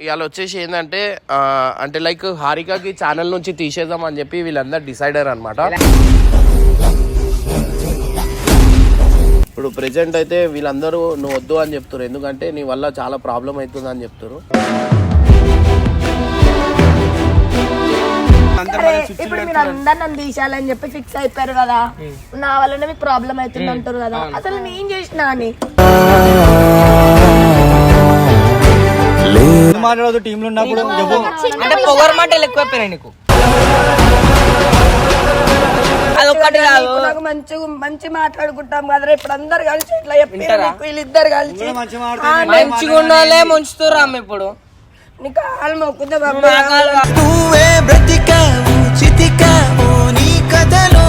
ఇవాళ వచ్చేసి ఏంటంటే అంటే లైక్ హారికకి ఛానల్ నుంచి తీసేద్దాం అని చెప్పి వీళ్ళందరూ డిసైడర్ అనమాట ఇప్పుడు ప్రెసెంట్ అయితే వీళ్ళందరూ నువ్వు వద్దు అని చెప్తారు ఎందుకంటే నీ వల్ల చాలా ప్రాబ్లం అవుతుంది అని చెప్తారు ఇప్పుడు మీరు అందరు నన్ను తీసేయాలని చెప్పి ఫిక్స్ అయిపోయారు కదా. నా వల్లనే మీకు ప్రాబ్లం అవుతుంది అంటారు కదా. అసలు నేను చేసిన అని? మాట్లాడదు టీంలో ఉన్నప్పుడు అంటే పొగరు మాటలు ఎక్కువైపోయినాయి నీకు. అదొక్కటి కాదు. నీకు నాకు మంచి మంచి మాట్లాడుకుంటాం కదా ఇప్పుడు అందరు కలిసి ఇట్లా చెప్పారు నీకు వీళ్ళిద్దరు కలిసి. మంచిగా ముంచుతుర్రు అమ్మ ఇప్పుడు. నీ కాలు మొక్కుతే బాబా నువ్వే బ్రతికావు చితికావు నీ కథలో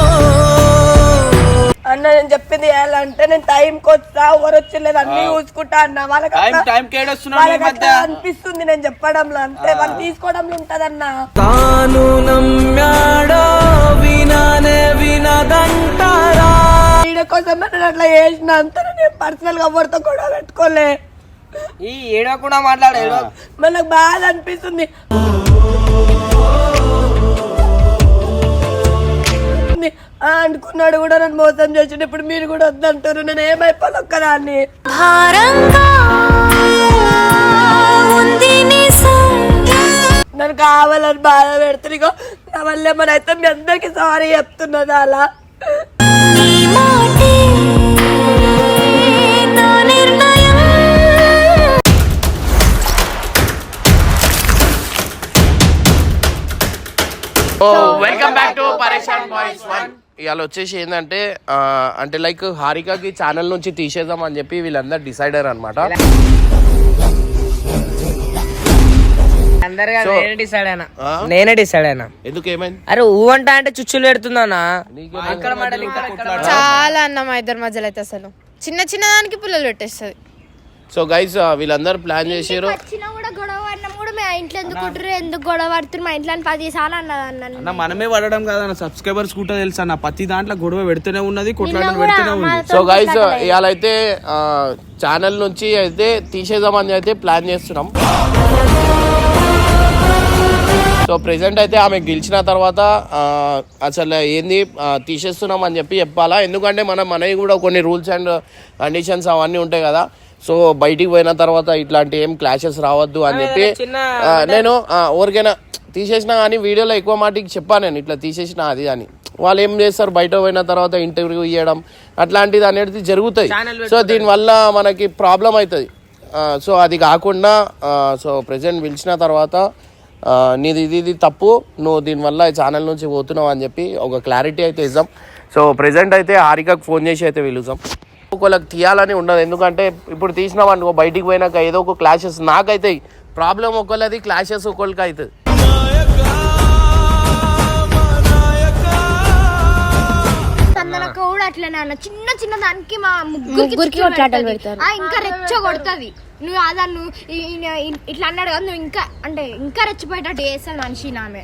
అన్న నేను చెప్పింది ఎలా అంటే నేను టైంకి వస్తా ఎవరు వచ్చలేదు అన్ని చూసుకుంటా అన్న. వాళ్ళకి టైం అనిపిస్తుంది నేను చెప్పడంలో అంతే. వాళ్ళు తీసుకోవడంలో ఉంటదన్న. తాను నమ్మాడో వినానే వినదంటారా? వీడియో కోసం నేను అట్లా చేసిన అంతా నేను పర్సనల్గా ఎవరితో కూడా పెట్టుకోలే. ఈ ఏడో కూడా మాట్లాడు ఏడో. మనకు బాధ అనిపిస్తుంది. ఆ, అనుకున్నాడు కూడా నన్ను మోసం చేసిండు. ఇప్పుడు మీరు కూడా వద్దంటారు. నేను ఏమైపోను ఒక్కదాన్ని? నన్ను కావాలని బాధ పెడుతుంది ఇగో నా వల్ల ఏమైనా అయితే మీ అందరికి సారీ చెప్తున్నది అలా. Welcome back to Pareshan Boys one ఇవాళ వచ్చేసి ఏంటంటే అంటే లైక్ హారికకి ఛానల్ నుంచి తీసేద్దాం అని చెప్పి వీళ్ళందరూ అనమాట డిసైడ్ అయినా. ఆ? నేనే డిసైడ్ అయినా. ఎందుకు ఏమైంది? అరే ఊ అంట అంటే చుచ్చులు ఇక్కడ చాలా అన్న మా ఇద్దరి మధ్యలో అయితే అసలు. చిన్న చిన్న దానికి పుల్లలు పెట్టేస్తుంది. సో గైస్ వీళ్ళందరూ ప్లాన్ చేసారు మా ఇంట్లో ఎందుకు కుట్టారు ఎందుకు గొడవ పడుతున్నారు మా ఇంట్లో అని పది సార్లు అన్నది అన్నాను అన్న మనమే పడడం కాదన్న సబ్స్క్రైబర్స్ కూడా తెలుసా నా ప్రతి దాంట్లో గొడవ పెడుతూనే ఉన్నది కొట్లాడడం పెడుతూనే ఉంది సో గైస్ ఇవాళ అయితే ఛానల్ నుంచి అయితే తీసేద్దామని అయితే ప్లాన్ చేస్తున్నాం. సో ప్రెసెంట్ అయితే ఆమె గెలిచిన తర్వాత అసలు ఏంది తీసేస్తున్నాం అని చెప్పి చెప్పాలా? ఎందుకంటే మనం మనవి కూడా కొన్ని రూల్స్ అండ్ కండిషన్స్ అవన్నీ ఉంటాయి కదా. సో బయటికి పోయిన తర్వాత ఇట్లాంటి ఏం క్లాషెస్ రావద్దు అని చెప్పి నేను ఎవరికైనా తీసేసినా కానీ వీడియోలో ఎక్కువ మాటికి చెప్పాను నేను ఇట్లా తీసేసిన అది అని. వాళ్ళు ఏం చేస్తారు బయట పోయిన తర్వాత ఇంటర్వ్యూ ఇవ్వడం అట్లాంటిది అనేది జరుగుతాయి. సో దీనివల్ల మనకి ప్రాబ్లం అవుతుంది. సో అది కాకుండా సో ప్రజెంట్ పిలిచిన తర్వాత నీది ఇది ఇది తప్పు నువ్వు దీనివల్ల ఈ ఛానల్ నుంచి పోతున్నావు అని చెప్పి ఒక క్లారిటీ అయితే ఇద్దాం. సో ప్రజెంట్ అయితే హారికకు ఫోన్ చేసి అయితే పిలుస్తాం ఒకళ్ళకి తీయాలని ఉండదు. ఎందుకంటే ఇప్పుడు తీసినాం అనుకో బయటికి పోయినాక ఏదో ఒక క్లాషెస్ నాకైతే ప్రాబ్లం ఒకళ్ళది క్లాషెస్ ఒకళ్ళకి అవుతుంది. అట్లనే అన్న చిన్న చిన్న దానికి మా ముగ్గురికి ఇంకా రెచ్చ కొడుతుంది. నువ్వు అదా నువ్వు ఇట్లా అన్నాడు కదా నువ్వు ఇంకా అంటే ఇంకా రెచ్చిపోయేటట్టు చేస్తాను మనిషి నామే.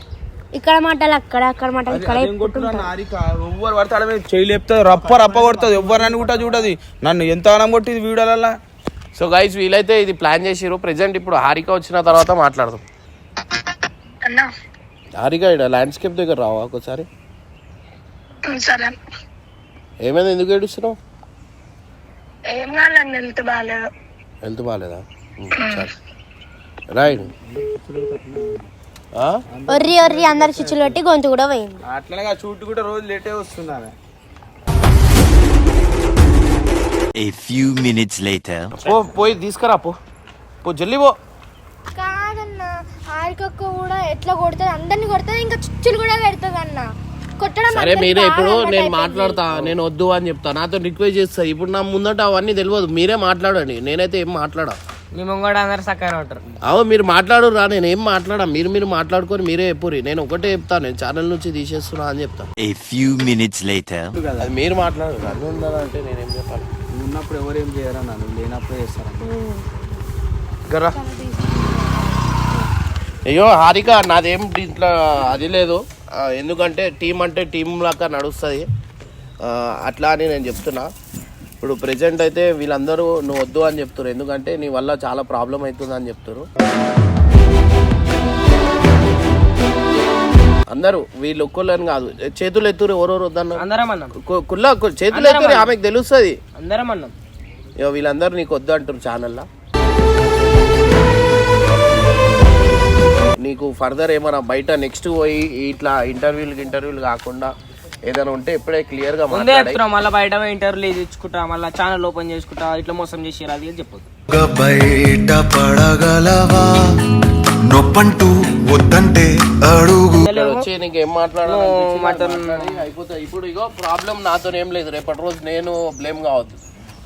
ఇక్కడ మాటలు అక్కడ అక్కడ మాటలు ఇక్కడ ఎవ్వరు పడతాడు మీద చేయి లేపుతుంది రప్ప రప్ప కొడుతుంది ఎవ్వరు నన్ను కూడా చూడదు. నన్ను ఎంత అనం కొట్టింది వీడియోలలో సో గైస్ వీలైతే ఇది ప్లాన్ చేసిరు ప్రెజెంట్ ఇప్పుడు హారిక వచ్చిన తర్వాత మాట్లాడదాం. హారిక ఇక్కడ ల్యాండ్స్కేప్ దగ్గర రావా ఒకసారి? సరే. ఏమైంది? ఎందుకు ఏడుస్తున్నావు? ఏం కాదండి హెల్త్ బాగాలేదు హెల్త్ బాగాలేదా రైట్? ఒర్రి ఒర్రి అందరు చిచ్చులు పెట్టి గొంతు కూడా పోయింది. అట్లనే షూట్ కూడా రోజు లేటే వస్తుంది A few minutes later. పో పోయి తీసుకురా పో. పో జల్లి పో. కాదన్న హారికక్క కూడా ఎట్లా కొడుతుంది? అందరిని కొడుతుంది ఇంకా చుచ్చులు కూడా పెడుతుంది అన్న. కొట్టడం సరే అందరికి మీరే ఇప్పుడు నేను అయిపోయింది. మాట్లాడతా నేను వద్దు అని చెప్తా. నాతో రిక్వెస్ట్ చేస్తా. ఇప్పుడు నా ముందట అవన్నీ తెలియదు. మీరే మాట్లాడండి. నేనైతే ఏం మాట్లాడా? మీ ముంగడు అందరు చక్కగా ఉంటారు. అవు మీరు మాట్లాడు రా నేను ఏం మాట్లాడా మీరు మీరు మాట్లాడుకొని మీరే చెప్పురి నేను ఒకటే చెప్తాను నేను ఛానల్ నుంచి తీసేస్తున్నా అని చెప్తా. A few minutes later. అది మీరు మాట్లాడు అన్నీ ఉండాలంటే నేనేం చెప్పాలి? ఉన్నప్పుడు ఎవరు ఏం చేయరన్న నువ్వు లేనప్పుడే గర్రా. అయ్యో హారిక నాదేం దీంట్లో అది లేదు. ఆ, ఎందుకంటే టీం అంటే టీం లాగా నడుస్తుంది. అట్లా అని నేను చెప్తున్నా. ఇప్పుడు ప్రజెంట్ అయితే వీళ్ళందరూ నువ్వు వద్దు అని చెప్తున్నారు ఎందుకంటే నీ వల్ల చాలా ప్రాబ్లం అవుతుంది అని చెప్తారు అందరూ వీళ్ళు ఒక్కళ్ళని కాదు. చేతులు ఎత్తురు ఎవరెవరు వద్దన్నారు అందరం కుల్ల చేతులు ఎత్తురు ఆమెకు తెలుస్తుంది. అందరం అన్నాం. ఇక వీళ్ళందరూ నీకు వద్దు అంటారు ఛానల్లా నీకు ఫర్దర్ ఏమైనా బయట నెక్స్ట్ పోయి ఇట్లా ఇంటర్వ్యూలకి ఇంటర్వ్యూలు కాకుండా ఏదైనా ఉంటే ఇప్పుడే క్లియర్గా ముందే చెప్తున్నాం మళ్ళీ బయట ఇంటర్వ్యూలు తెచ్చుకుంటా మళ్ళీ ఛానల్ ఓపెన్ చేసుకుంటా ఇట్లా మోసం చేసి అది అని చెప్పొద్దు. బయట పడగలవా? నొప్పంటూ వద్దంటే అడుగు. వచ్చి నీకు ఏం మాట్లాడాలి అయిపోతుంది ఇప్పుడు ఇగో ప్రాబ్లం నాతో ఏం లేదు. రేపటి రోజు నేను బ్లేమ్ కావద్దు.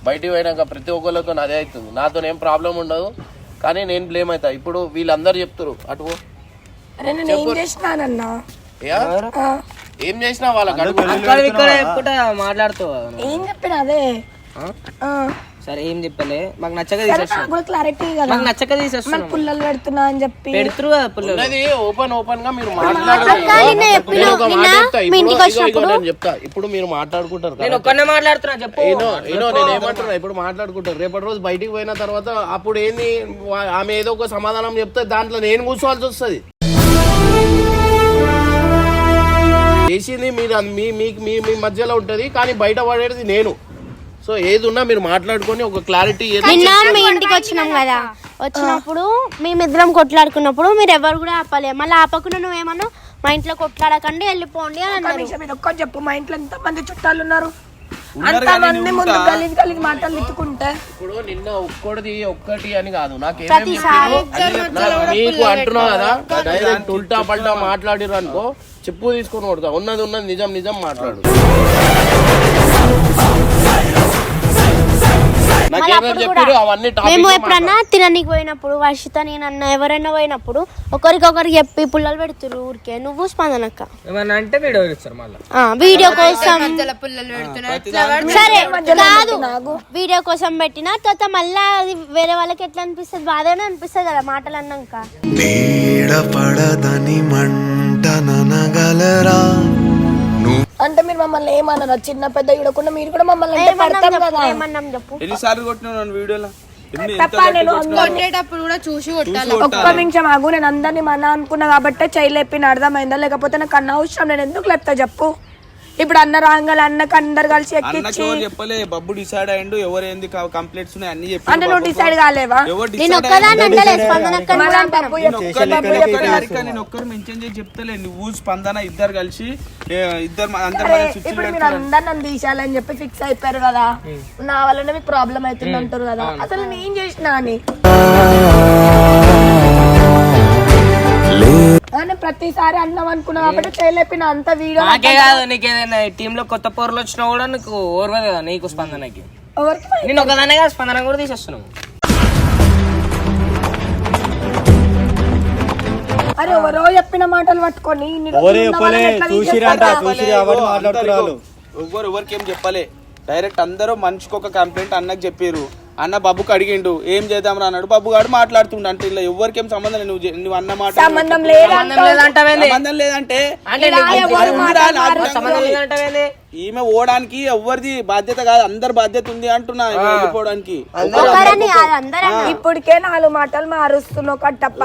బయటికి పోయినాక ప్రతి ఒక్కరితో అదే అవుతుంది. నాతో ఏం ప్రాబ్లం ఉండదు. కానీ నేను బ్లేమ్ అవుతా ఇప్పుడు వీళ్ళందరూ చెప్తారు అటు నేను ఏం చేసినానన్నా? ఏం చేసినా వాళ్ళకి అడుగు అక్కడ ఇక్కడ చెప్పుకుంటా మాట్లాడుతావు. ఏం చెప్పిన అదే. ఆ. సరే ఏం చెప్పలే? మాకు నచ్చక కూడా క్లారిటీ కదా. మాకు నచ్చక పుల్లలు పెడుతున్నా అని చెప్పి. పెడుతురు కదా పిల్లలు. ఉన్నది ఓపెన్ ఓపెన్గా మీరు మాట్లాడాలి నేను ఒక మాట చెప్తా. ఇప్పుడు మీరు మాట్లాడుకుంటారు నేను ఒక్కనే మాట్లాడుతున్నా చెప్పు. ఏనో ఏనో నేను ఏమంటున్నా ఇప్పుడు మాట్లాడుకుంటారు. రేపటి రోజు బయటికి పోయిన తర్వాత అప్పుడు ఏంది ఆమె ఏదో ఒక సమాధానం చెప్తే దాంట్లో నేను కూర్చోవాల్సి వస్తుంది. చేసింది మీరు మీ మీకు మీ మీ మధ్యలో ఉంటది కానీ బయట పడేది నేను. సో ఏది ఉన్నా మీరు మాట్లాడుకొని ఒక క్లారిటీ నిన్న మీ ఇంటికి వచ్చినాం కదా. వచ్చినప్పుడు మేమిద్దరం కొట్లాడుకున్నప్పుడు మీరు ఎవరు కూడా ఆపలే. మళ్ళీ ఆపకుండా నువ్వేమన్నా మా ఇంట్లో కొట్లాడకండి వెళ్ళిపోండి అని అన్నారు. ఒక్కటి చెప్పు. మా ఇంట్లో ఎంత మంది చుట్టాలు ఉన్నారు? అంత మంది ముందు గలీజ్ గలీజ్ మాటలు తిట్టుకుంటే. ఇప్పుడు నిన్న ఒక్కడిది ఒక్కటి అని కాదు. నాకు మీకు అంటున్నా కదా. డైరెక్ట్ ఉల్టా పల్టా మాట్లాడిరు అనుకో. చెప్పు తీసుకొని కొడతా. ఉన్నది ఉన్నది నిజం నిజం మాట్లాడు. నాకేమేమి చెప్పారు అవన్నీ మేము ఎప్పుడన్నా తిననీకి పోయినప్పుడు వర్షిత నేనన్నా ఎవరైనా పోయినప్పుడు ఒకరికొకరికి చెప్పి పుల్లలు పెడుతురు ఊరికే. నువ్వు స్పందనక్క. అంటే వీడియో కోసం సరే కాదు. వీడియో కోసం పెట్టిన తర్వాత మళ్ళా అది వేరే వాళ్ళకి ఎట్లా అనిపిస్తుంది? బాధగానే అనిపిస్తుంది కదా మాటలు అన్నాక. మంటనగలరా అంటే మీరు మమ్మల్ని ఏమన్నారు? చిన్న పెద్ద చూడకుండా మీరు కూడా మమ్మల్ని అంటే పడతాం కదా. ఏమన్నాం చెప్పు. ఎన్నిసార్లు కొట్టినావు నన్ను వీడియోలో? ఎన్ని ఎంత తప్ప నేను అందరినీ కొట్టేటప్పుడు కూడా చూసి కొట్టాలి. ఒక్క నిమిషం ఆగు నేను అందరినీ మన అనుకున్నా కాబట్టే చేయలేపిన అర్థమైందా లేకపోతే నాకు అన్న అవసరం నేను ఎందుకు లేపుతా చెప్పు? ఇప్పుడు అన్న రాగాలి అన్నకు అందరు కలిసి ఎవరు చెప్పలే బబ్బు డిసైడ్ అయ్యిండు ఎవరు ఏంది కంప్లైంట్స్ ఉన్నాయి అన్ని చెప్పి అంటే నువ్వు డిసైడ్ కాలేవా? నేను ఒక్కదాన్ని అంటలే. హారిక నేను ఒక్కరు మెన్షన్ చేసి చెప్తలే నువ్వు స్పందన ఇద్దరు కలిసి ఇద్దరు ఇప్పుడు మీరు అందరు నన్ను తీసేయాలని చెప్పి ఫిక్స్ అయిపోయారు కదా. నా వల్లనే మీకు ప్రాబ్లం అవుతుంది అంటారు కదా. అసలు నేను చేసిన అని? అని ప్రతిసారి అన్నం అనుకున్నా కాబట్టి చేయలేపిన అంత వీడియో నాకే కాదు నీకు ఏదైనా టీమ్లో కొత్త పోర్లు వచ్చినా కూడా నీకు ఓర్వదు కదా నీకు స్పందనకి. ఎవరికి? నేను ఒకదానే కదా స్పందన కూడా తీసేస్తున్నావు. అరే ఎవరో చెప్పిన మాటలు పట్టుకొని ఇన్ని రోజులు ఎవరే ఉన్న చెప్పలే? వాళ్ళని ఎట్లా చూసిరంట తీసేస్తారా? చూసిరి అవన్నీ మాట్లాడుతున్నారు ఎవ్వరు ఎవరికి ఏం చెప్పలే. డైరెక్ట్ అందరూ మనిషికి ఒక కంప్లైంట్ అన్నకి చెప్పారు అన్న బాబుకి అడిగిండు ఏం చేద్దాం రా అన్నాడు. బాబు గారు మాట్లాడుతుండ. అంటే ఇలా ఎవరికి సంబంధం లేదు. నువ్వు నువ్వు అన్న మాట సంబంధం లేదంటే ఈమె ఓడానికి ఎవరిది బాధ్యత కాదు. అందరి బాధ్యత ఉంది అంటున్నా వెళ్ళిపోవడానికి. ఇప్పటికే నాలుగు మాటలు మారుస్తున్నావు కట్టప్ప.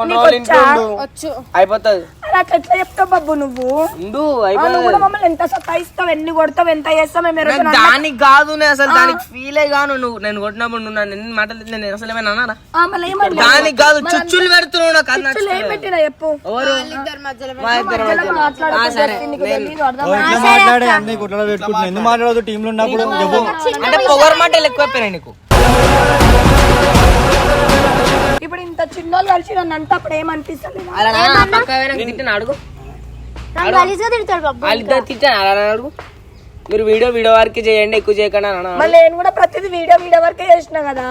సరే చెప్పడానికి రాలేదు అంతే కొన్ని రోజులు ఇంట్లో ఉండు. వచ్చు. అయిపోతుంది. అరే అట్లా ఎట్లా చెప్తావు బాబు నువ్వు? ఉండు ఆ, నువ్వు అయిపోతుంది. కూడా మమ్మల్ని ఎంత సతాయిస్తావు ఎన్ని కొడతావు ఎంత చేస్తావు మేము ఎరగ నేను దానికి కాదు నేను అసలు దానికి ఫీలే కాను నువ్వు. నేను కొట్టినప్పుడు నువ్వు నన్ను ఎన్ని మాటలు నేను అసలు ఏమైనా అన్నారా ఆ, మళ్ళీ ఏమన్నా దానికి కాదు చుచ్చులు పెడుతున్నావు నాకు అది చిచ్చులు ఏం నచ్చలేదు. పెట్టినా చెప్పు. ఎవరు? ఇద్దరి మధ్యలో మా ఇద్దరి మధ్యలో. ఆ, మాట్లాడుకుంటే సరే. నీకు నేను- తెలీదు, అర్థమైందా? ఇట్లా మాట్లాడే? అన్ని గుట్లలో పెట్టుకుంటున్నా ఎందుకు మాట్లాడదు టీంలో ఉన్నప్పుడు చెప్పు. అంటే పొగరు మాటలు ఎక్కువైపోయినాయి నీకు. ఇప్పుడు ఇంత చిన్నోళ్ళు కలిసి నన్ను అంటే అప్పుడు ఏమనిపిస్తలేదు అలా నా పక్క పోయినా తిట్టిన అడుగు. నన్ను గలీజ్గా తిడతాడు బాబు. వాళ్ళిద్దరు తిట్టాను అలా అడుగు. మీరు వీడియో వీడియో వరకు చేయండి ఎక్కువ చేయకండి అని అన్నా. మళ్ళీ నేను కూడా ప్రతిదీ వీడియో వీడియో వరకే చేసిన కదా.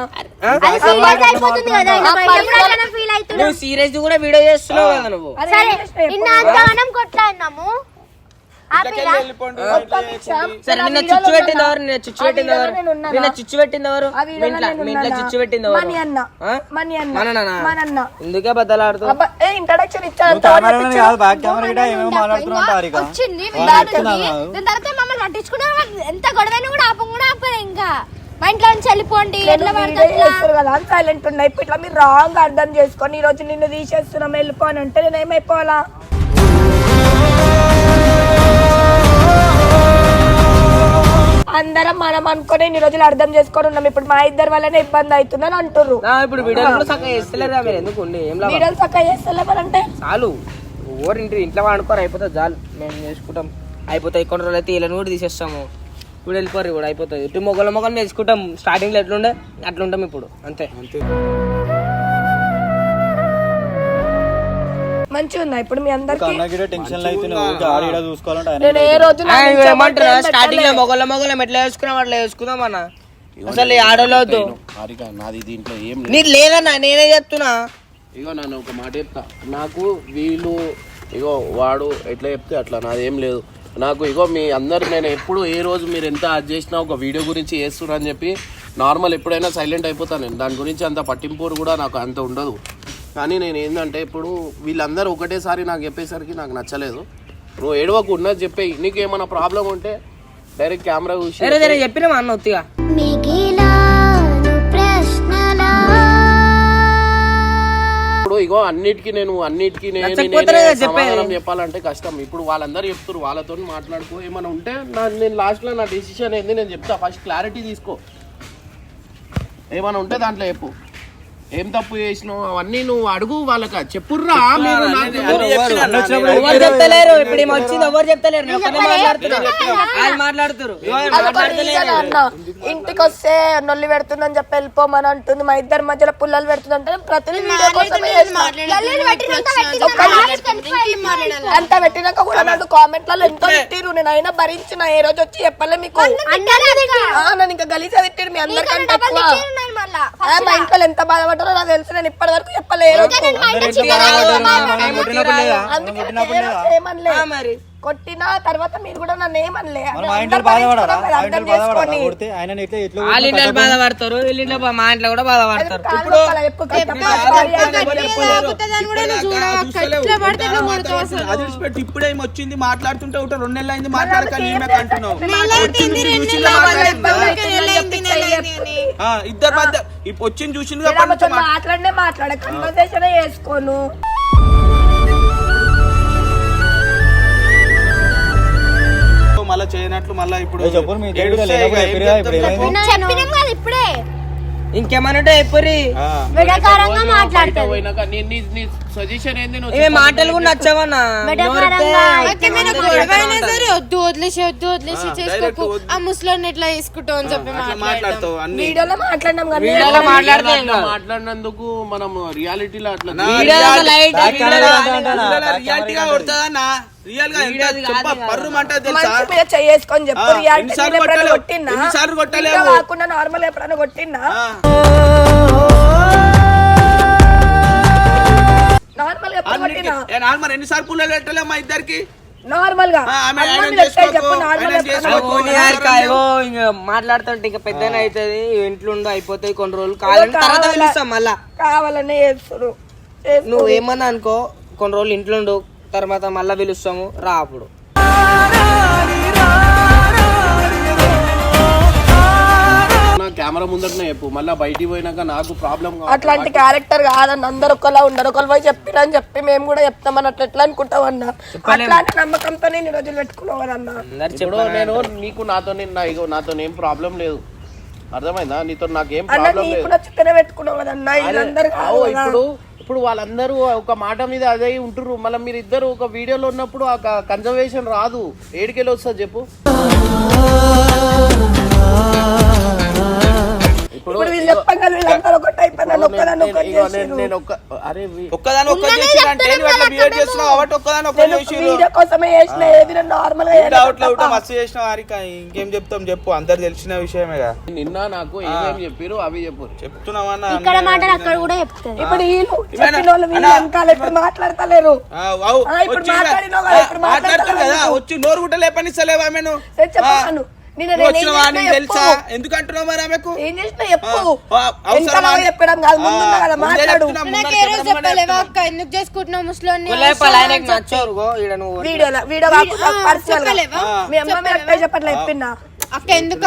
అది సీరియస్ అయిపోతుంది కదా ఇంకా భయపడాలనే ఫీల్ నువ్వు సీరియస్ కూడా వీడియో చేస్తున్నావు కదా నువ్వు. అదే సరే ఏం చేసినా చెప్పు. నిన్న అంతగానం కొట్లాడినాము ఆపిరా వెళ్ళిపోండి ఒక్క నిమిషం. సరే నిన్న చుచ్చు పెట్టింది. ఎవరు? చుచ్చు పెట్టింది ఎవరు? చుచ్చు పెట్టింది ఎవరు? మీ ఇంట్లో? చుచ్చు పెట్టింది ఎవరు? మనన్న ఎందుకే బద్దలాడుతూ ఇంట్రడక్షన్ వచ్చింది. దాని తర్వాత మమ్మల్ని పట్టించుకున్నా ఎంత గొడవైనా కూడా ఆపం కూడా ఆపలే ఇంకా. మా ఇంట్లో నుంచి వెళ్ళిపోండి కదా అని సైలెంట్ ఉన్నాయి ఇప్పుడు ఇట్లా మీరు రాంగ్ అర్థం చేసుకొని ఈ రోజు నిన్ను తీసేస్తున్నాం వెళ్ళిపో అని అంటే నేను ఏమైపోవాలా మనం అనుకొని ఇన్ని రోజులు అర్థం చేసుకొని ఉన్నాం. ఇప్పుడు మా ఇద్దరు వల్లనే ఇబ్బంది అవుతుందని అంటుర్రు. నా ఇప్పుడు వీడియోలు కూడా చక్కగా చేస్తలేరు మీరు ఎందుకు ఉండి? ఏం లాభం? వీడియోలు చక్కగా చేస్తలేమనంటే చాలు. ఇంట్లో వాడుకోరు అయిపోతుంది చాలు. మేము చేసుకుంటాం. అయిపోతాయి కొన్ని రోజులు అయితే వీళ్ళని కూడా తీసేస్తాము. ఇప్పుడు వెళ్ళిపోరు కూడా అయిపోతుంది. ఇటు మొగల మొగలు నేర్చుకుంటాం స్టార్టింగ్లో ఎట్లుండే? అట్లుంటాం ఇప్పుడు. అంతే. మంచిగా ఉందా ఇప్పుడు మీ అందరికి నేను ఏ రోజు నా నుంచి ఏమంటారా? ఎవరితో స్టార్టింగ్లో పెట్టలే. మొగల మొగలం ఎట్లా వేసుకున్నాం అట్లా వేసుకుందాం అన్న. అసలు ఈ ఆడలేదు హారిక నాది దీంట్లో ఏం లేదు. నీకు లేదన్నా నేనే చెప్తున్నా. ఇగో నన్ను ఒక మాట చెప్తా. నాకు వీళ్ళు ఇగో వాడు ఎట్లా చెప్తే అట్లా నాదేం లేదు. నాకు ఇగో మీ అందరు నేను ఎప్పుడు ఏ రోజు మీరు ఎంత అది చేసినా ఒక వీడియో గురించి చేస్తున్నారు అని చెప్పి నార్మల్ ఎప్పుడైనా సైలెంట్ అయిపోతాను నేను. దాని గురించి అంత పట్టింపు కూడా నాకు అంత ఉండదు. కానీ నేను ఏంటంటే ఇప్పుడు వీళ్ళందరూ ఒకటేసారి నాకు చెప్పేసరికి నాకు నచ్చలేదు. నువ్వు ఏడవకు ఉన్నది చెప్పేయి నీకు ఏమైనా ప్రాబ్లం ఉంటే డైరెక్ట్ కెమెరా చూసి చెప్పినా అన్న ఒత్తిగా. ఇప్పుడు ఇగో అన్నిటికీ నేను అన్నిటికీ నేను. సమాధానం చెప్పాలంటే కష్టం. ఇప్పుడు వాళ్ళందరూ చెప్తారు వాళ్ళతో మాట్లాడుకో. ఏమైనా ఉంటే నా నేను లాస్ట్లో నా డెసిషన్ ఏంది నేను చెప్తా. ఫస్ట్ క్లారిటీ తీసుకో. ఏమైనా ఉంటే దాంట్లో చెప్పు. ఏం తప్పు చేసినావు? అవన్నీ నువ్వు అడుగు వాళ్ళకి. చెప్పుర్రా మీరు నాకు- ఎవరు చెప్తలేరు ఇప్పుడు వచ్చింది ఎవరు చెప్తలేరు నేను ఒక్కనే మాట్లాడుతున్నా. వాళ్ళు మాట్లాడుతారు. అదొక reason అన్న. ఇంటికి వస్తే నొల్లి పెడుతుందని చెప్పి వెళ్ళిపోమని అంటుంది. మా ఇద్దరి మధ్యలో పుల్లలు పెడుతుందంటే ప్రతి వీడియో చేస్తా. అంత పెట్టినాక కూడా నాకు కామెంట్లలో ఎంతో తిట్టిరు నేను అయినా భరించిన ఏ రోజు వచ్చి చెప్పలే మీకు. ఆ, నన్ను ఇంకా గలీజా తిట్టిరు మీ అందరికంటే ఎక్కువ. ఆ, మా ఇంట్లో ఎంత బాధపడ్డారో నాకు తెలుసు నేను ఇప్పటి వరకు చెప్పలే ఏ రోజు. కొట్టినప్పుడు లేదా? అందుకే ఏ రోజు ఏమనలే మరి. కొట్టినా తర్వాత మీరు కూడా నన్ను ఏమనలే. అర్థం ఎట్లా వాళ్ళ బాధపడతారు వీళ్ళ మా ఇంట్లో కూడా బాధపడతారు. ఎక్కువ అది ఇప్పుడే ఏమి వచ్చింది మాట్లాడుతుంటే ఒకటి రెండు నెలలు అయింది మాట్లాడక నీమే అంటున్నావు. వచ్చింది చూసిందే మాట్లాడిందా? ఆ, ఇద్దరు మధ్య ఇప్పుడు వచ్చింది చూసింది మాట్లాడనే మాట్లాడ కన్వర్సేషన్ చేసుకోను. మళ్ళీ చేయనట్లు మళ్ళీ ఇప్పుడు ఇంకేమన్నా ఉంటే ఎప్పురి సజెషన్ ఏంది నువ్వు మాటలు కూడా సరే వద్దు వదిలేసి వద్దు వదిలేసి చేసుకోకు. ఆ ముసలోని ఎట్లా తీసుకుంటావు అని చెప్పి మాట్లాడతావు అన్ని. వీడియోలో మాట్లాడినాం కానీ వీడియోలో మాట్లాడితే. ఏం అట్లా కాదు. మాట్లాడినందుకు మనం రియాలిటీలో అట్లా వీడియోలో లైట్ రియాలిటీగా కొడతాదన్నా రియల్గా ఎంత చెప్ప పర్రు అంటది తెలుసా? మంచి మీద చేసుకొని చెప్పు ఆ, రియాలిటీ ఎన్నిసార్లు నేను ఎప్పుడైనా? కొట్టినా కొట్టలేవు? కాకుండా నార్మల్ ఎప్పుడైనా కొట్టినా ఆ, నార్మల్ ఎప్పుడు అన్నిటికీ. ఏ నార్మల్ ఎన్నిసార్లు పుల్లలు పెట్టలే మా ఇద్దరికి? నార్మల్గా. ఆ, ఆమె మీద చేసుకోకు, చెప్పు నార్మల్? మాట్లాడుతుంటే ఇంకా పెద్దనే అవుతుంది ఇంట్లో ఉండు అయిపోతాయి కొన్ని రోజులు. కాలం తర్వాత కావాలా- పిలుస్తాం మళ్ళా. కావాలనే చేస్తురు నువ్వు ఏమన్నా అనుకో కొన్ని రోజులు ఇంట్లో ఉండు తర్వాత మళ్ళా పిలుస్తాము రా అప్పుడు. కెమెరా ముందరనే చెప్పు. మళ్ళీ బయటికి పోయినాక నాకు ప్రాబ్లం అట్లాంటి క్యారెక్టర్ కాదన్న అందరు ఒకలా ఉండరు ఒకరు పోయి చెప్పిన అని చెప్పి మేము కూడా చెప్తామని అట్లా ఎట్లా అనుకుంటాం అన్న? అట్లాంటి నమ్మకంతో నేను రోజులు పెట్టుకున్నావు కదన్నా ఇప్పుడు నేను నీకు నాతో నా ఇగో నాతో ఏం ప్రాబ్లం లేదు. అర్థమైందా? నీతో నాకేం ప్రాబ్లం లేదు. నచ్చితేనే పెట్టుకున్నావు కదన్నా. ఇప్పుడు ఇప్పుడు వాళ్ళందరూ ఒక మాట మీద అదే ఉంటుర్రు. మళ్ళీ మీరు ఇద్దరు ఒక వీడియోలో ఉన్నప్పుడు ఆ కన్జర్వేషన్ రాదు. ఏడికెళ్ళి వస్తుంది చెప్పు. ఇప్పుడు వీళ్ళు చెప్పంగా వీళ్ళందరూ ఒకటి అయిపోయినా ఒక్కదాన్ని నేను- ఒకటి ఇగో నేను- చేసిర్రు. నేను ఒక్క అరే వీ- ఒక్కదాని ఒక్క చేసిరంటే నువ్వు అట్లా బిహేవ్ చేస్తున్నావు? కాబట్టి ఒక్కదాని ఒక్క నేను చేసిరు వీడియో కోసమే చేసిన ఏది నార్మల్గా డౌట్ లేవుట మస్తు చేసిన వారిక ఇంకేం చెప్తాం చెప్పు? అందరు తెలిసిన విషయమే కదా. నిన్న నాకు ఏమేమి చెప్పారు అవి చెప్పు. చెప్తున్నావన్నా ఇక్కడ మాటలు అక్కడ కూడా చెప్తుంది ఇప్పుడు వీళ్ళు చెప్పిన వాళ్ళు వీళ్ళు వెనకాల ఇప్పుడు మాట్లాడతలేరు. ఆ, వావ్, ఆ, ఇప్పుడు వచ్చి మాట్లాడినావు కదా, ఇప్పుడు ఆ, మాట్లాడుతారు కదా. మాట్లాడతాను. వచ్చి నోరు గుట్ట లేపనిస్తలేవా ఆమెను? సరే చెప్పాను. నేను తెలుసా? చెప్పు. ఎందుకు అంటున్నావు మరి ఆమెకు? ఏం చేసినా చెప్పు. చెప్పడం కాదు ముందే మాట్లాడు. అక్క ఎందుకు చేసుకుంటున్నావు ముసలోని వీడియో కాకుండా పర్సనల్గా. చెప్పలేవా? మీ అమ్మ మీద అట్లా చెప్పట్లే చెప్పిందా అక్క ఎందుకు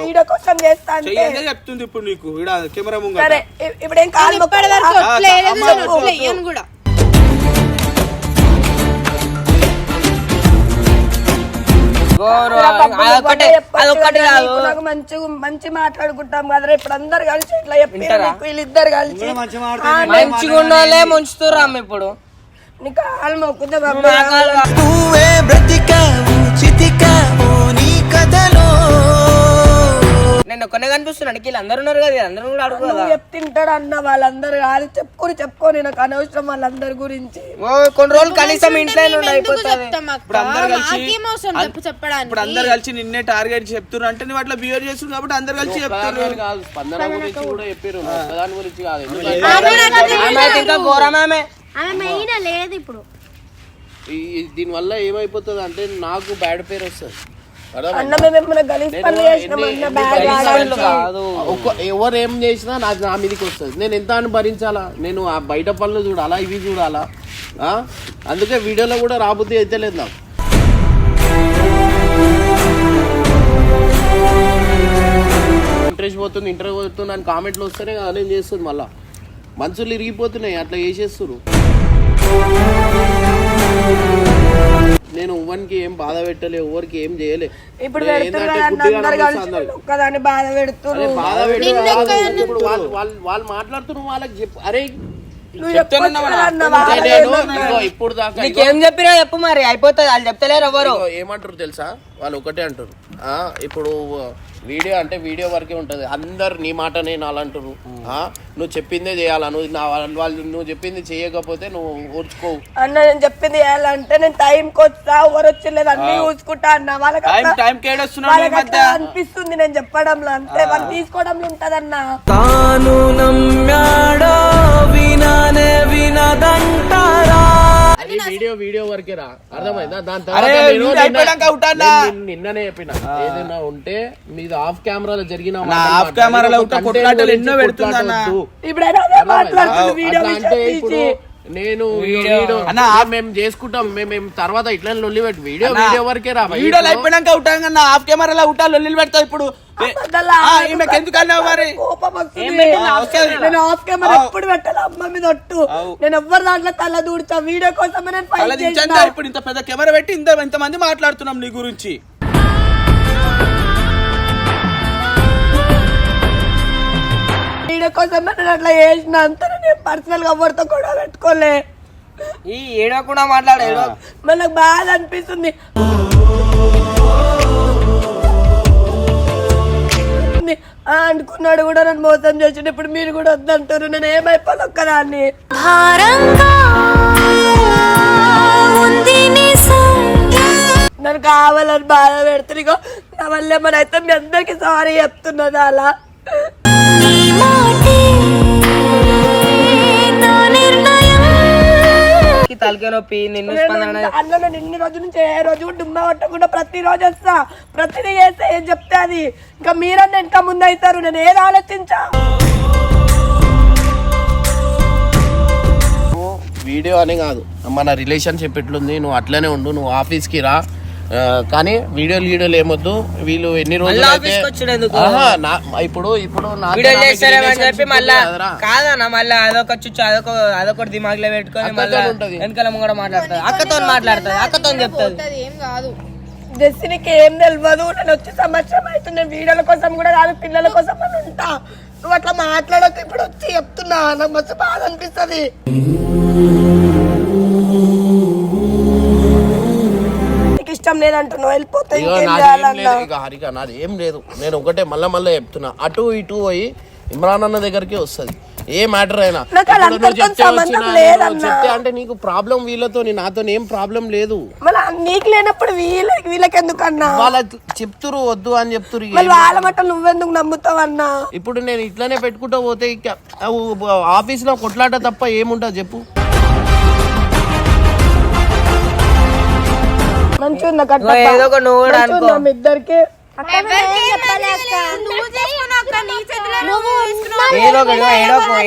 వీడియో కోసం చేస్తా అంటే. చెయ్యనే చెప్తుంది ఇప్పుడు నీకు కెమెరా ఇప్పుడు ఏం కాదు ఇప్పటి మంచి మంచి మాట్లాడుకుంటాం కదా ఇప్పుడు అందరు కలిసి ఇట్లా చెప్పారు? నీకు వీళ్ళిద్దరు కలిసి మంచిగా ముంచుతుర్రు అమ్మ ఇప్పుడు నీ కాలు మొక్కుతా బాబు. నా కాలు కాదు. నువ్వే బ్రతికావు చితికావు నీ కథలో నేను ఒక్కనే కనిపిస్తున్నాను వీళ్ళు అందరు ఉన్నారు కదా అందరూ కూడా అడుగు కదా. నువ్వు చెప్తుంటాడు అన్న వాళ్ళందరూ కాదు చెప్పుకొని చెప్పుకొని నాకు అనవసరం వాళ్ళందరి గురించి. ఓ, కొన్ని రోజులు కనీసం ఇంట్లో నుండి అయిపోతుంది ఇప్పుడు అందరు కలిసి చెప్పడానికి. ఇప్పుడు అందరు కలిసి నిన్నే టార్గెట్ చెప్తున్నారు అంటే నువ్వు అట్లా బిహేవ్ చేస్తుంది కాబట్టి అందరు కలిసి ఒక్కదాని కాదు స్పందన గురించి కూడా చెప్పారు దాని గురించి కాదు. ఎందుకంటే ఆమె అయితే ఇంకా ఘోరం ఆమె. ఆమె మెయిన్ లేదు ఇప్పుడు. ఈ దీనివల్ల ఏమైపోతుంది అంటే నాకు బ్యాడ్ పేరు వస్తుంది? అన్న మేము ఏమైనా గలీజ్ పనులు చేసినాం ఎన్ని- అన్న ఎన్ని బ్యాగ్ పైసలు ఆడాలి. కాదు. ఒక్క- ఎవరు ఏం చేసినా నాకు నా మీదకి వస్తుంది. నేను ఎంత అని భరించాలా నేను ఆ బయట పనులు చూడాలా? ఇవి చూడాలా? ఆ? అందుకే వీడియోలో కూడా రాబుద్ది అయితే లేదు నాకు. ఇంట్రెస్ట్ పోతుంది ఇంటర్వ్యూ పోతుంది అని కామెంట్లు వస్తేనే నేను చేస్తుంది మళ్ళా. మనసులు ఇరిగిపోతున్నాయి అట్లా చేసేస్తున్నారు నేను ఎవరికి ఏం బాధ పెట్టలే ఎవరికి ఏం చేయలే. ఇప్పుడు పెడుతున్నారు. ఒక్కదాన్ని బాధ పెడుతున్నారు బాధ కాదు. ఇప్పుడు వాళ్ళు వాళ్ళు వాళ్ళు మాట్లాడుతున్నారు వాళ్ళకి చెప్పు. అరే ఇప్పుడు దాకా నీకేం చెప్పినా చెప్పు మరి అయిపోతుంది వాళ్ళు చెప్తలేరు ఎవరు? ఏమంటారు తెలుసా? వాళ్ళు ఒకటే అంటారు ఆ, ఇప్పుడు వీడియో అంటే వీడియో వరకే ఉంటది. అందరు నీ మాట నేను అలాంటారు ఆ, నువ్వు చెప్పిందే చేయాలా? నువ్వు నా వాళ్ళు వాళ్ళు నువ్వు చెప్పింది చేయకపోతే నువ్వు ఓర్చుకోవు అన్న నేను చెప్పింది చేయాలంటే నేను టైంకి వస్తా ఎవరు వచ్చలేదు అన్ని చూసుకుంటా అన్న. వాళ్ళకి టైం టైం అనిపిస్తుంది నేను చెప్పడంలో అంతే. వాళ్ళు తీసుకోవడంలో ఉంటదన్న. తాను నమ్మాడో వినానే వినదంటారా? వీడియో వీడియో వరకే రా. అర్థమైందా? దాని తర్వాత నిన్ననే చెప్పిన. ఏదైనా ఉంటే మీది ఆఫ్ కెమెరాలో జరిగిన ఆఫ్ కెమెరాలో ఉంటే కొట్లాటలు ఎన్నో అంటే ఇప్పుడు. నేను వీడియో. వీడియో అన్న, మేము- చేసుకుంటాం. మేము మేము తర్వాత ఇట్లా లొల్లి పెట్టి వీడియో వీడియో వరకే రా. భయ్. వీడియోలు అయిపోయినాక అవుతాం కన్నా హాఫ్ కెమెరాలో అవుతా లొల్లిలు పెడతావు ఇప్పుడు. ఈమెకి ఎందుకు అన్నావు మరి. నేను ఆఫ్ కెమెరా అవు. ఎప్పుడు పెట్టాలి? అమ్మ మీద ఒట్టు. నేను ఎవ్వరు దాంట్లో తల వీడియో కోసం నేను ఇప్పుడు ఇంత పెద్ద కెమెరా పెట్టి ఇంత ఇంతమంది మాట్లాడుతున్నాం నీ గురించి. వీడియో కోసం నేను అట్లా చేసిన. అంతా నేను పర్సనల్గా ఎవరితో కూడా పెట్టుకోలే. ఈ ఏడో కూడా మాట్లాడు ఏడో మరి నాకు బాధ అనిపిస్తుంది. ఆ, అనుకున్నాడు కూడా నన్ను మోసం చేసిండు. ఇప్పుడు మీరు కూడా వద్దంటారు. నేను ఏమైపోను ఒక్కదాన్ని? నన్ను కావాలని బాధ పెడుతుంది ఇగో నా వల్ల ఏమైనా అయితే మీ అందరికి సారీ చెప్తున్నది అలా. ఈ తలకే నొప్పి నిన్ను స్పందన అన్న నేను ఇన్ని రోజుల నుంచి ఏ రోజు కూడా డుమ్మ కొట్టకుండా ప్రతి రోజు వస్తా. ప్రతిదీ చేస్తే ఏం చెప్తే అది. ఇంకా మీరన్నా ఇంకా ముందు అవుతారు నేను ఏది ఆలోచించా? నువ్వు వీడియో అని కాదు. మన రిలేషన్షిప్ ఎట్లుంది నువ్వు అట్లనే ఉండు నువ్వు ఆఫీస్కి రా. కానీ వీడియోలు వీడియోలు ఏమొద్దు. వీళ్ళు ఎన్ని రోజులు ఇప్పుడు ఇప్పుడు నాకు వీడియో నాకు చేస్తారేమని చెప్పి మళ్ళా. కాదన్న మళ్ళా అదొక చుచ్చు అదొక అదొకటి దిమాగ్లో పెట్టుకొని మళ్ళా ఉంటది. వెనకాల ముంగడ మాట్లాడుతుంది అక్కతో మాట్లాడుతుంది అక్కతో చెప్తుంది ఏం కాదు. జెస్సీనికి ఏం తెలియదు నేను వచ్చి సంవత్సరం అయితే నేను వీడియోల కోసం కూడా కాదు పిల్లల కోసం అని ఉంటా. నువ్వు అట్లా మాట్లాడకు. ఇప్పుడు వచ్చి చెప్తున్నా. నాకు మస్తు బాధ అనిపిస్తుంది. ఇష్టం లేదంటున్నావు వెళ్ళిపోతే ఇంకేం నాది ఏం చేయాలన్నా. లేదు ఇక హరిక నాది ఏం లేదు. నేను ఒకటే మళ్ళా మళ్ళీ చెప్తున్నా. అటు ఇటు పోయి ఇమ్రాన్ అన్న దగ్గరికి వస్తుంది. ఏ మ్యాటర్ అయినా. నాకు ఇప్పుడు నువ్వు వాళ్ళందరితో చెప్తే సంబంధం వచ్చినా, లేదన్నా. నువ్వు చెప్తే అంటే నీకు ప్రాబ్లం వీళ్ళతో నాతో ఏం ప్రాబ్లం లేదు. మళ్ళీ నీకు లేనప్పుడు వీళ్ళకి వీళ్ళకి ఎందుకు అన్నా వాళ్ళ చెప్తురు వద్దు అని చెప్తురు ఇక మళ్ళీ వాళ్ళ మట్ట నువ్వెందుకు నమ్ముతావు అన్నా ఇప్పుడు నేను ఇట్లానే పెట్టుకుంటూ పోతే ఇక ఆఫీస్లో కొట్లాట తప్ప ఏముంటుంది చెప్పు. మంచిగా ఉందా కట్ట నువ్వు ఏదో ఒక నువ్వు కూడా అనుకో. ఇద్దరికి.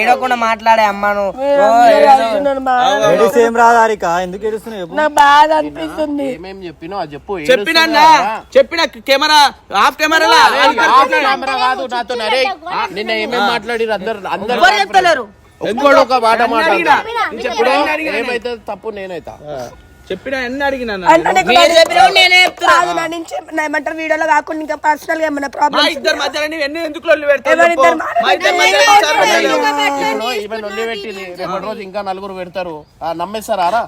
ఏడోకుండా మాట్లాడే అమ్మను. ఏం ఎందుకు ఏడుస్తున్నావు బాధ అనిపిస్తుంది. ఏమేం చెప్పినో అది చెప్పు. చెప్పినా చెప్పిన కెమెరా ఆఫ్ కెమెరా కెమెరా కాదు నాతో. నిన్న ఏమేం మాట్లాడిరు అందరు? అందరు చెప్తలేరు? ఒక్కడు ఒక మాట మాట్లాడినా చెప్పినా? ఏమైతే తప్పు నేనైతా? చెప్పిన ఎన్ని అడిగినా ఏమంటారు వీడియోలో కాకుండా ఇంకా పర్సనల్గా ఏమైనా ప్రాబ్లమ్ ఇద్దరు మధ్యలో నువ్వు ఎన్ని ఎందుకు లొల్లి పెడతావు రోజు ఇంకా నలుగురు పెడతారు. ఆ, నమ్మేస్తారా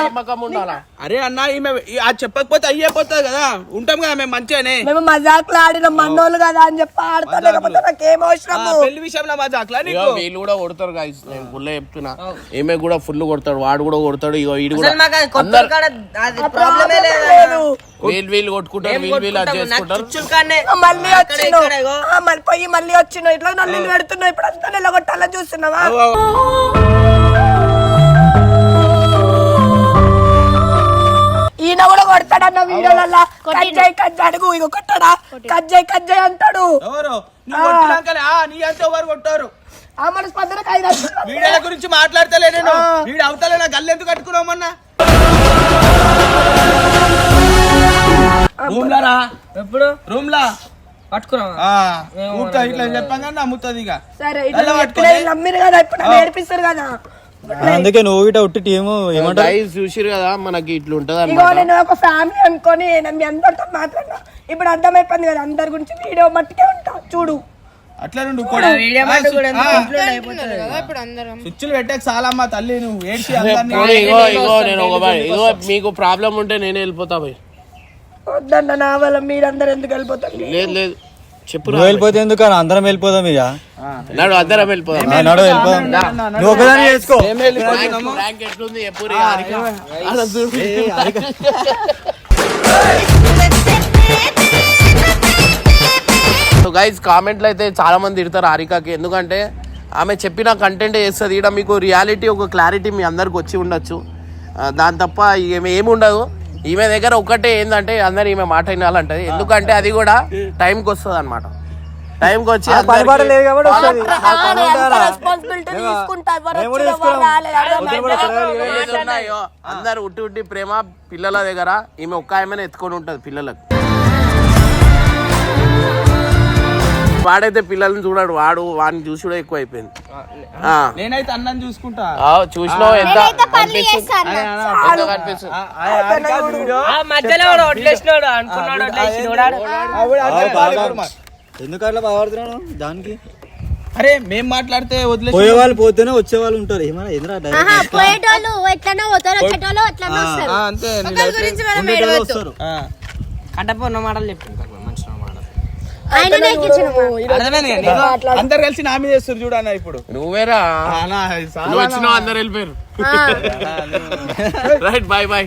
నమ్మకం ఉండాలా అరే అన్న ఈమె అది చెప్పకపోతే అయ్యేపోతుంది కదా. ఉంటాం కదా మేము మంచిగానే. మేము మజాక్లు ఆడిన మన్నోళ్ళు కదా అని చెప్పి ఆడతా. లేకపోతే నాకేం ఆ, అవసరము? పెళ్ళి విషయంలో మా జాక్లా ఇగో నీకు? వీళ్ళు కూడా కొడతారు నేను ఫుల్ చెప్తున్నా. ఈమె కూడా ఫుల్ కొడతాడు వాడు కూడా కొడతాడు ఇగో ఈడు కూడా కొట్టుకుంటారు అది చేసుకుంటారు. చుచ్చులు కాడనే ఆ, మళ్ళీ. ఆ, మళ్ళీ పోయి మళ్ళీ వచ్చినావు ఇట్లా నన్ను పెడుతున్నావు ఇప్పుడు అంతా నిలగొట్టాలని చూస్తున్నావా? ఈయన కూడా కొడతాడన్న వీడియోలల్లా. కజ్జాయ్ కజ్జాయ్ అడుగు. ఇగో కొట్టాడా? కజ్జాయ్ కజ్జాయ్ అంటాడు. కొట్టారు? ఆ మన స్పందనకు ఐదు లక్షలు. వీడియోల గురించి మాట్లాడతలే నేను. వీడు అవతలే నా గల్లు ఎందుకు కట్టుకున్నావు మొన్న రూమ్ లా రా ఎప్పుడు రూమ్ లా పట్టుకున్నావా ఆ, ఊరుతా ఇట్లా నమ్ముతుంది ఇక. సరే నమ్మిరు కదా ఇప్పుడు కదా. అందుకే నువ్వు ఇట ఉట్టి టీమ్ ఏమంటారు? చూసిరు కదా మనకి ఇట్లా ఉంటది ఇగో అనమాట నేను ఒక ఫ్యామిలీ అనుకొని మీ అందరితో మాట్లాడినా. ఇప్పుడు అర్థమైపోయింది కదా అందరి గురించి వీడియో మట్టుకే ఉంటా చూడు. అట్లా నుండి కూడా వీడియో మాట కూడా ఎందుకు ఆ, ఇంట్లో అయిపోతుంది ఇప్పుడు అందరం. స్విచ్లు పెట్టాక చాలా అమ్మా తల్లి నువ్వు ఏడ్చి అందరినీ పోనీ, ఇగో ఇగో నేను ఒక బా- ఇగో మీకు ప్రాబ్లం ఉంటే నేనే వెళ్ళిపోతా పోయి. వద్దన్న నా వల్ల మీరందరూ ఎందుకు వెళ్ళిపోతారు? లేదు లేదు. చెప్పు నువ్వు వెళ్ళిపోతే ఎందుకు అని అందరం వెళ్ళిపోదాం ఇక. నాడు అందరం వెళ్ళిపోదాం. నడు వెళ్ళిపోదాం. నువ్వు ఒకదాన్ని చేసుకో. ర్యాంక్ ఎట్లుంది? ఎప్పుడు గైజ్ కామెంట్లు అయితే చాలా మంది తిడతారు హారికకి. ఎందుకంటే ఆమె చెప్పిన కంటెంట్ చేస్తుంది. ఇక్కడ మీకు రియాలిటీ ఒక క్లారిటీ మీ అందరికి వచ్చి ఉండొచ్చు. దాని తప్ప ఈమె ఏమి ఉండదు. ఈమె దగ్గర ఒకటే ఏంటంటే అందరు ఈమె మాట వినాలంటది. ఎందుకంటే అది కూడా టైంకి వస్తుంది. అనమాట టైంకి వచ్చి అందరు ఉట్టి ఉట్టి ప్రేమ పిల్లల దగ్గర ఈమె ఒక్క ఆమెనే ఎత్తుకొని ఉంటది పిల్లలకు. వాడైతే పిల్లల్ని చూడాడు వాడు వాడిని చూసి కూడా ఎక్కువ అయిపోయింది ఆ. నేనైతే అన్నం చూసుకుంటా. ఆ, చూసినావు ఎంత? పనులు చేస్తాను ఎంత కనిపిస్తుంది ఆ మధ్యలో వాడు వడ్లేసినాడు అనుకున్నాడు వడ్లేసినోడా ఎందుకు అట్లా బాగుపడుతున్నాను దానికి? అరే మేం మాట్లాడితే వదిలే పోయే వాళ్ళు పోతేనే వచ్చే వాళ్ళు ఉంటారు. ఏమన్నా ఎదురా ఆహా పోయేటోళ్ళు ఎట్లనో పోతారు వచ్చేటోళ్ళు ఎట్లనో వస్తారు. అంతే గురించి మనం వస్తారు. మాటలు చెప్పు మంచి మాటలు ఆయన ఎక్కించిన అర్థమైంది కదా నీకు? అందరు కలిసి నా మీద వేస్తారు చూడు అన్న ఇప్పుడు. నువ్వేరా? నువ్వు వచ్చినావు అందరు వెళ్ళిపోయారు రైట్ బాయ్ బాయ్